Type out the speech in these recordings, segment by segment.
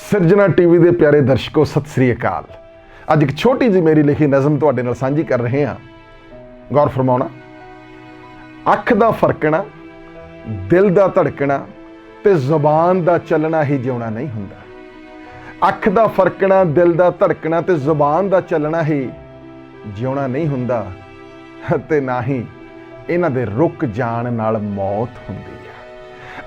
ਸਿਰਜਣਾ ਟੀਵੀ ਦੇ ਪਿਆਰੇ ਦਰਸ਼ਕੋ, ਸਤਿ ਸ੍ਰੀ ਅਕਾਲ। ਅੱਜ ਇੱਕ ਛੋਟੀ ਜਿਹੀ ਮੇਰੀ ਲਿਖੀ ਨਜ਼ਮ ਤੁਹਾਡੇ ਨਾਲ ਸਾਂਝੀ ਕਰ ਰਹੇ ਹਾਂ। ਗੌਰ ਫਰਮਾਉਣਾ, ਅੱਖ ਦਾ ਫਰਕਣਾ, ਦਿਲ ਦਾ ਧੜਕਣਾ ਤੇ ਜ਼ੁਬਾਨ ਦਾ ਚੱਲਣਾ ਹੀ ਜਿਉਣਾ ਨਹੀਂ ਹੁੰਦਾ। ਅੱਖ ਦਾ ਫਰਕਣਾ, ਦਿਲ ਦਾ ਧੜਕਣਾ ਤੇ ਜ਼ੁਬਾਨ ਦਾ ਚੱਲਣਾ ਹੀ ਜਿਉਣਾ ਨਹੀਂ ਹੁੰਦਾ। ਤੇ ਨਾ ਹੀ ਇਹਨਾਂ ਦੇ ਰੁਕ ਜਾਣ ਨਾਲ ਮੌਤ ਹੁੰਦੀ ਹੈ।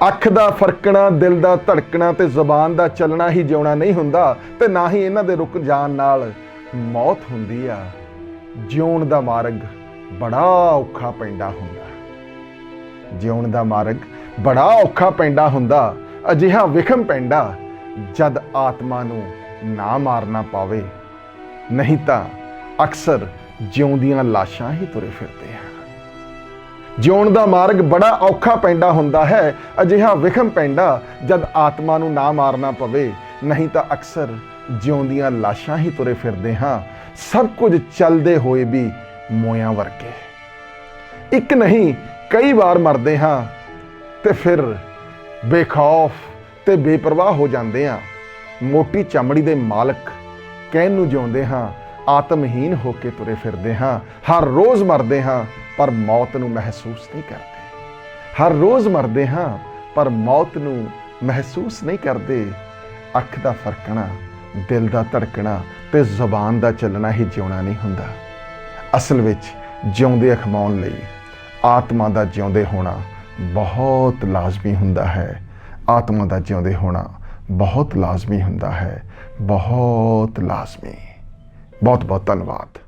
ਅੱਖ ਦਾ ਫਰਕਣਾ, ਦਿਲ ਦਾ ਧੜਕਣਾ ਤੇ ਜ਼ੁਬਾਨ ਦਾ ਚੱਲਣਾ ਹੀ ਜਿਉਣਾ ਨਹੀਂ ਹੁੰਦਾ ਤੇ ਨਾ ਹੀ ਇਹਨਾਂ ਦੇ ਰੁਕ ਜਾਣ ਨਾਲ ਮੌਤ ਹੁੰਦੀ ਆ। ਜਿਉਣ ਦਾ ਮਾਰਗ ਬੜਾ ਔਖਾ ਪੈਂਦਾ ਹੁੰਦਾ। ਜਿਉਣ ਦਾ ਮਾਰਗ ਬੜਾ ਔਖਾ ਪੈਂਦਾ ਹੁੰਦਾ। ਅਜਿਹਾ ਵਿਖਮ ਪੈਂਦਾ ਜਦ ਆਤਮਾ ਨੂੰ ਨਾ ਮਾਰਨਾ ਪਾਵੇ। ਨਹੀਂ ਤਾਂ ਅਕਸਰ ਜਿਉਂਦੀਆਂ ਲਾਸ਼ਾਂ ਹੀ ਤੁਰੇ ਫਿਰਦੇ ਆ। ਜਿਉਣ ਦਾ ਮਾਰਗ ਬੜਾ ਔਖਾ ਪੈਂਦਾ ਹੁੰਦਾ ਹੈ, ਅਜਿਹਾ ਵਿਖਮ ਪੈਂਦਾ ਜਦ ਆਤਮਾ ਨੂੰ ਨਾ ਮਾਰਨਾ ਪਵੇ। ਨਹੀਂ ਤਾਂ ਅਕਸਰ ਜਿਉਂਦੀਆਂ ਲਾਸ਼ਾਂ ਹੀ ਤੁਰੇ ਫਿਰਦੇ ਹਾਂ। ਸਭ ਕੁਝ ਚੱਲਦੇ ਹੋਏ ਵੀ ਮੋਇਆਂ ਵਰਗੇ। ਇੱਕ ਨਹੀਂ, ਕਈ ਵਾਰ ਮਰਦੇ ਹਾਂ ਤੇ ਫਿਰ ਬੇਖੌਫ ਤੇ ਬੇਪਰਵਾਹ ਹੋ ਜਾਂਦੇ ਹਾਂ। ਮੋਟੀ ਚਮੜੀ ਦੇ ਮਾਲਕ ਕਹਿਣ ਨੂੰ ਜਿਉਂਦੇ ਹਾਂ ਆਤਮਹੀਨ ਹੋ ਕੇ ਤੁਰੇ ਫਿਰਦੇ ਹਾਂ। ਹਰ ਰੋਜ਼ ਮਰਦੇ ਹਾਂ, ਪਰ ਮੌਤ ਨੂੰ ਮਹਿਸੂਸ ਨਹੀਂ ਕਰਦੇ। ਹਰ ਰੋਜ਼ ਮਰਦੇ ਹਾਂ, ਪਰ ਮੌਤ ਨੂੰ ਮਹਿਸੂਸ ਨਹੀਂ ਕਰਦੇ। ਅੱਖ ਦਾ ਫਰਕਣਾ, ਦਿਲ ਦਾ ਧੜਕਣਾ ਤੇ ਜ਼ੁਬਾਨ ਦਾ ਚੱਲਣਾ ਹੀ ਜਿਉਣਾ ਨਹੀਂ ਹੁੰਦਾ। ਅਸਲ ਵਿੱਚ ਜਿਉਂਦੇ ਅਖਮਾਉਣ ਲਈ ਆਤਮਾ ਦਾ ਜਿਉਂਦੇ ਹੋਣਾ ਬਹੁਤ ਲਾਜ਼ਮੀ ਹੁੰਦਾ ਹੈ। ਆਤਮਾ ਦਾ ਜਿਉਂਦੇ ਹੋਣਾ ਬਹੁਤ ਲਾਜ਼ਮੀ ਹੁੰਦਾ ਹੈ। ਬਹੁਤ ਲਾਜ਼ਮੀ। ਬਹੁਤ ਬਹੁਤ ਧੰਨਵਾਦ।